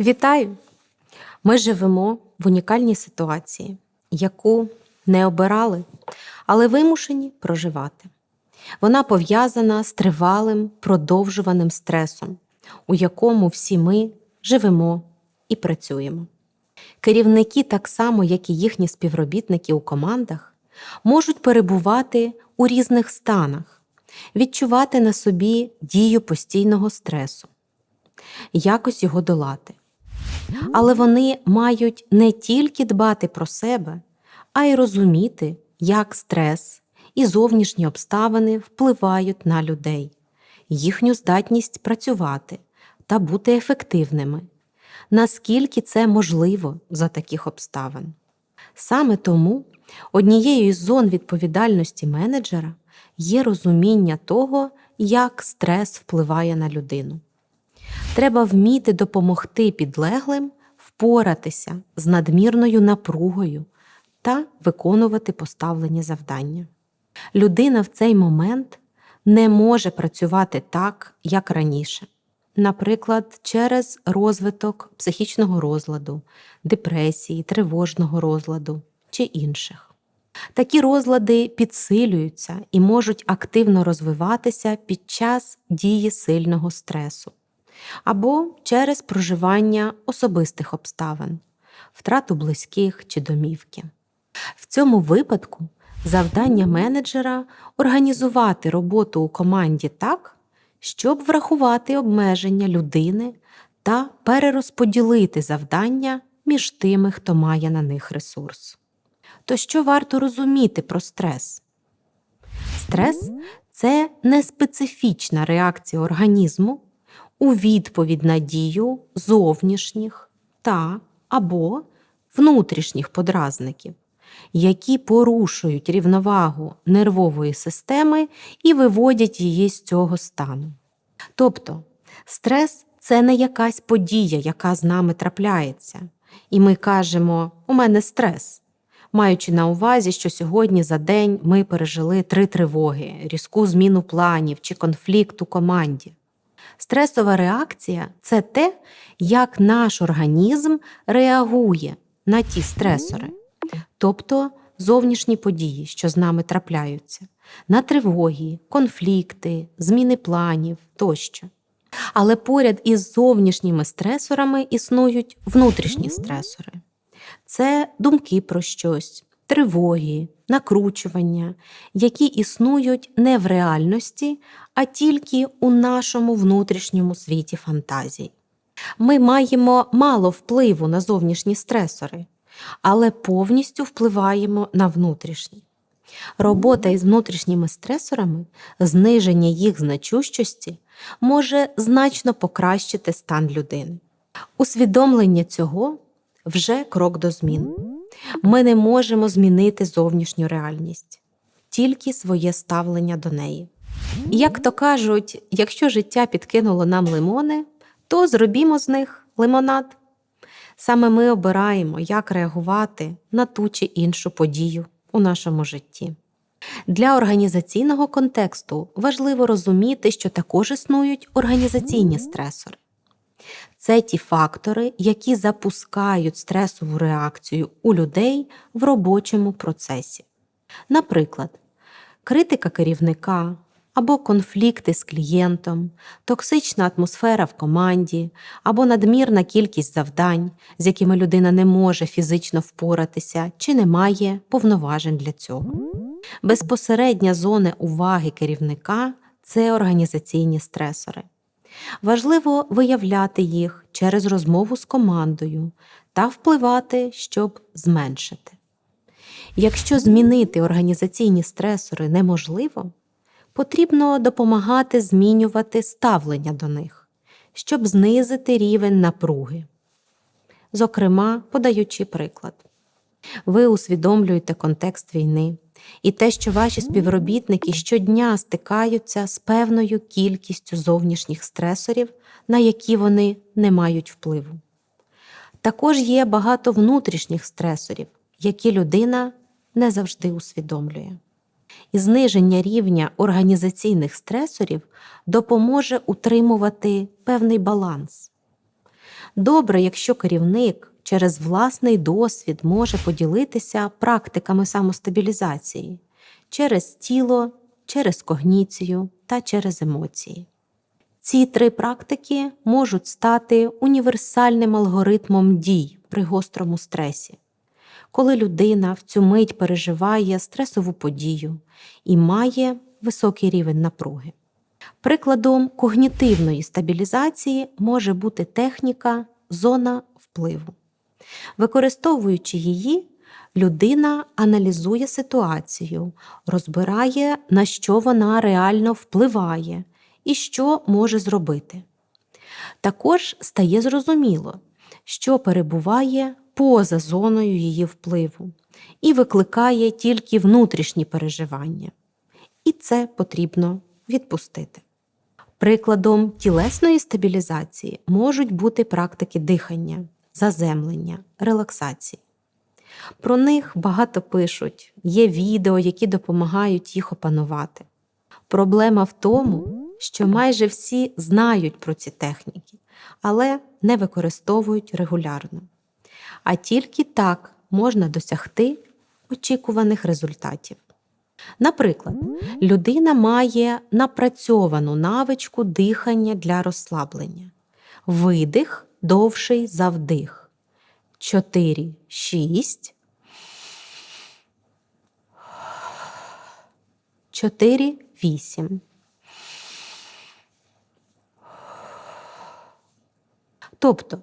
Вітаю! Ми живемо в унікальній ситуації, яку не обирали, але вимушені проживати. Вона пов'язана з тривалим продовжуваним стресом, у якому всі ми живемо і працюємо. Керівники, так само, як і їхні співробітники у командах, можуть перебувати у різних станах, відчувати на собі дію постійного стресу, якось його долати. Але вони мають не тільки дбати про себе, а й розуміти, як стрес і зовнішні обставини впливають на людей, їхню здатність працювати та бути ефективними, наскільки це можливо за таких обставин. Саме тому однією із зон відповідальності менеджера є розуміння того, як стрес впливає на людину. Треба вміти допомогти підлеглим впоратися з надмірною напругою та виконувати поставлені завдання. Людина в цей момент не може працювати так, як раніше, наприклад, через розвиток психічного розладу, депресії, тривожного розладу чи інших. Такі розлади підсилюються і можуть активно розвиватися під час дії сильного стресу або через проживання особистих обставин, втрату близьких чи домівки. В цьому випадку завдання менеджера організувати роботу у команді так, щоб врахувати обмеження людини та перерозподілити завдання між тими, хто має на них ресурс. То що варто розуміти про стрес? Стрес це неспецифічна реакція організму у відповідь на дію зовнішніх та або внутрішніх подразників, які порушують рівновагу нервової системи і виводять її з цього стану. Тобто стрес це не якась подія, яка з нами трапляється, і ми кажемо, у мене стрес. Маючи на увазі, що сьогодні за день ми пережили три тривоги, різку зміну планів чи конфлікт у команді. Стресова реакція це те, як наш організм реагує на ті стресори, тобто зовнішні події, що з нами трапляються, на тривоги, конфлікти, зміни планів тощо. Але поряд із зовнішніми стресорами існують внутрішні стресори. Це думки про щось, тривоги, накручування, які існують не в реальності, а тільки у нашому внутрішньому світі фантазій. Ми маємо мало впливу на зовнішні стресори, але повністю впливаємо на внутрішні. Робота із внутрішніми стресорами, зниження їх значущості може значно покращити стан людини. Усвідомлення цього вже крок до змін. Ми не можемо змінити зовнішню реальність, тільки своє ставлення до неї. І як то кажуть, якщо життя підкинуло нам лимони, то зробімо з них лимонад. Саме ми обираємо, як реагувати на ту чи іншу подію у нашому житті. Для організаційного контексту важливо розуміти, що також існують організаційні стресори. Це ті фактори, які запускають стресову реакцію у людей в робочому процесі. Наприклад, критика керівника або конфлікти з клієнтом, токсична атмосфера в команді, або надмірна кількість завдань, з якими людина не може фізично впоратися чи не має повноважень для цього. Безпосередня зона уваги керівника це організаційні стресори. Важливо виявляти їх через розмову з командою та впливати, щоб зменшити. Якщо змінити організаційні стресори неможливо, потрібно допомагати змінювати ставлення до них, щоб знизити рівень напруги. Зокрема, подаючи приклад, ви усвідомлюєте контекст війни і те, що ваші співробітники щодня стикаються з певною кількістю зовнішніх стресорів, на які вони не мають впливу. Також є багато внутрішніх стресорів, які людина не завжди усвідомлює. І зниження рівня організаційних стресорів допоможе утримувати певний баланс. Добре, якщо керівник через власний досвід може поділитися практиками самостабілізації через тіло, через когніцію та через емоції. Ці три практики можуть стати універсальним алгоритмом дій при гострому стресі, коли людина в цю мить переживає стресову подію і має високий рівень напруги. Прикладом когнітивної стабілізації може бути техніка зона впливу. Використовуючи її, людина аналізує ситуацію, розбирає, на що вона реально впливає і що може зробити. Також стає зрозуміло, що перебуває поза зоною її впливу і викликає тільки внутрішні переживання. І це потрібно відпустити. Прикладом тілесної стабілізації можуть бути практики дихання, заземлення, релаксації. Про них багато пишуть, є відео, які допомагають їх опанувати. Проблема в тому, що майже всі знають про ці техніки, але не використовують регулярно. А тільки так можна досягти очікуваних результатів. Наприклад, людина має напрацьовану навичку дихання для розслаблення. Видих довший за вдих. 4, 6. 4, 8. Тобто,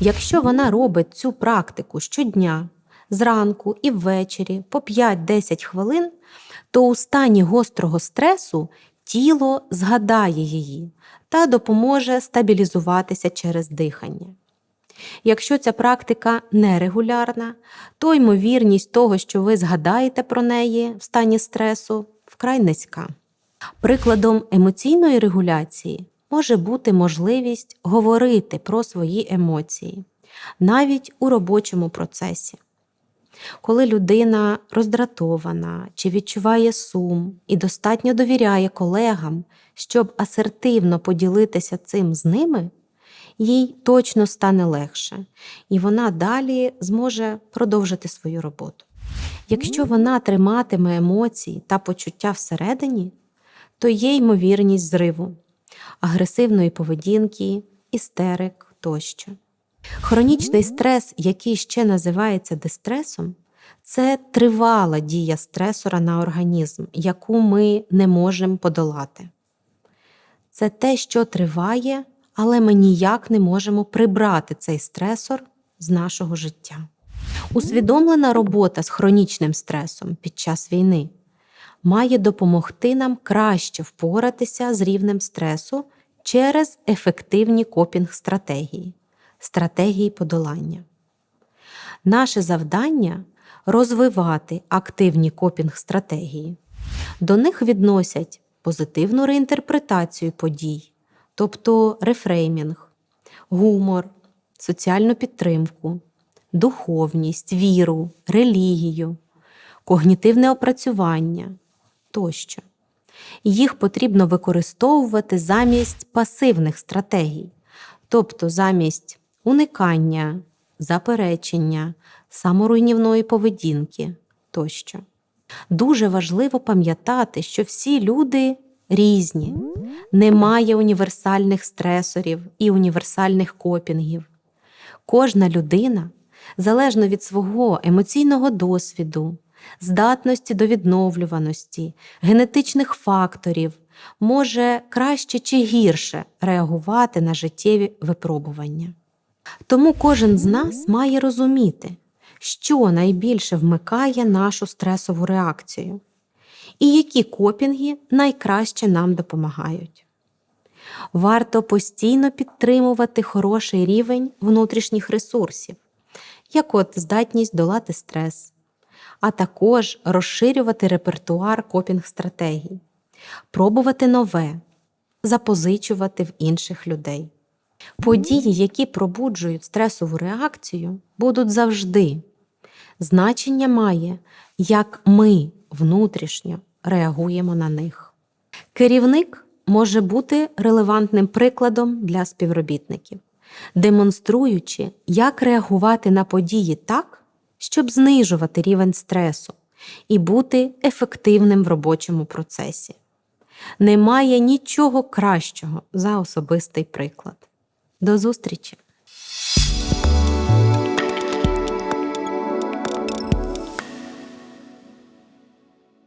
якщо вона робить цю практику щодня, зранку і ввечері по 5-10 хвилин, то у стані гострого стресу тіло згадає її та допоможе стабілізуватися через дихання. Якщо ця практика нерегулярна, то ймовірність того, що ви згадаєте про неї в стані стресу, вкрай низька. Прикладом емоційної регуляції може бути можливість говорити про свої емоції навіть у робочому процесі. Коли людина роздратована чи відчуває сум і достатньо довіряє колегам, щоб асертивно поділитися цим з ними, їй точно стане легше, і вона далі зможе продовжити свою роботу. Якщо вона триматиме емоції та почуття всередині, то є ймовірність зриву, агресивної поведінки, істерик тощо. Хронічний стрес, який ще називається дистресом, це тривала дія стресора на організм, яку ми не можемо подолати. Це те, що триває, але ми ніяк не можемо прибрати цей стресор з нашого життя. Усвідомлена робота з хронічним стресом під час війни має допомогти нам краще впоратися з рівнем стресу через ефективні копінг-стратегії, стратегії подолання. Наше завдання розвивати активні копінг-стратегії. До них відносять позитивну реінтерпретацію подій, тобто рефреймінг, гумор, соціальну підтримку, духовність, віру, релігію, когнітивне опрацювання тощо. Їх потрібно використовувати замість пасивних стратегій, тобто замість уникання, заперечення, саморуйнівної поведінки тощо. Дуже важливо пам'ятати, що всі люди різні, немає універсальних стресорів і універсальних копінгів. Кожна людина, залежно від свого емоційного досвіду, здатності до відновлюваності, генетичних факторів, може краще чи гірше реагувати на життєві випробування. Тому кожен з нас має розуміти, що найбільше вмикає нашу стресову реакцію, і які копінги найкраще нам допомагають. Варто постійно підтримувати хороший рівень внутрішніх ресурсів, як от здатність долати стрес, а також розширювати репертуар копінг-стратегій, пробувати нове, запозичувати в інших людей. Події, які пробуджують стресову реакцію, будуть завжди. Значення має, як ми внутрішньо реагуємо на них. Керівник може бути релевантним прикладом для співробітників. демонструючи, як реагувати на події так, щоб знижувати рівень стресу і бути ефективним в робочому процесі. Немає нічого кращого за особистий приклад. До зустрічі!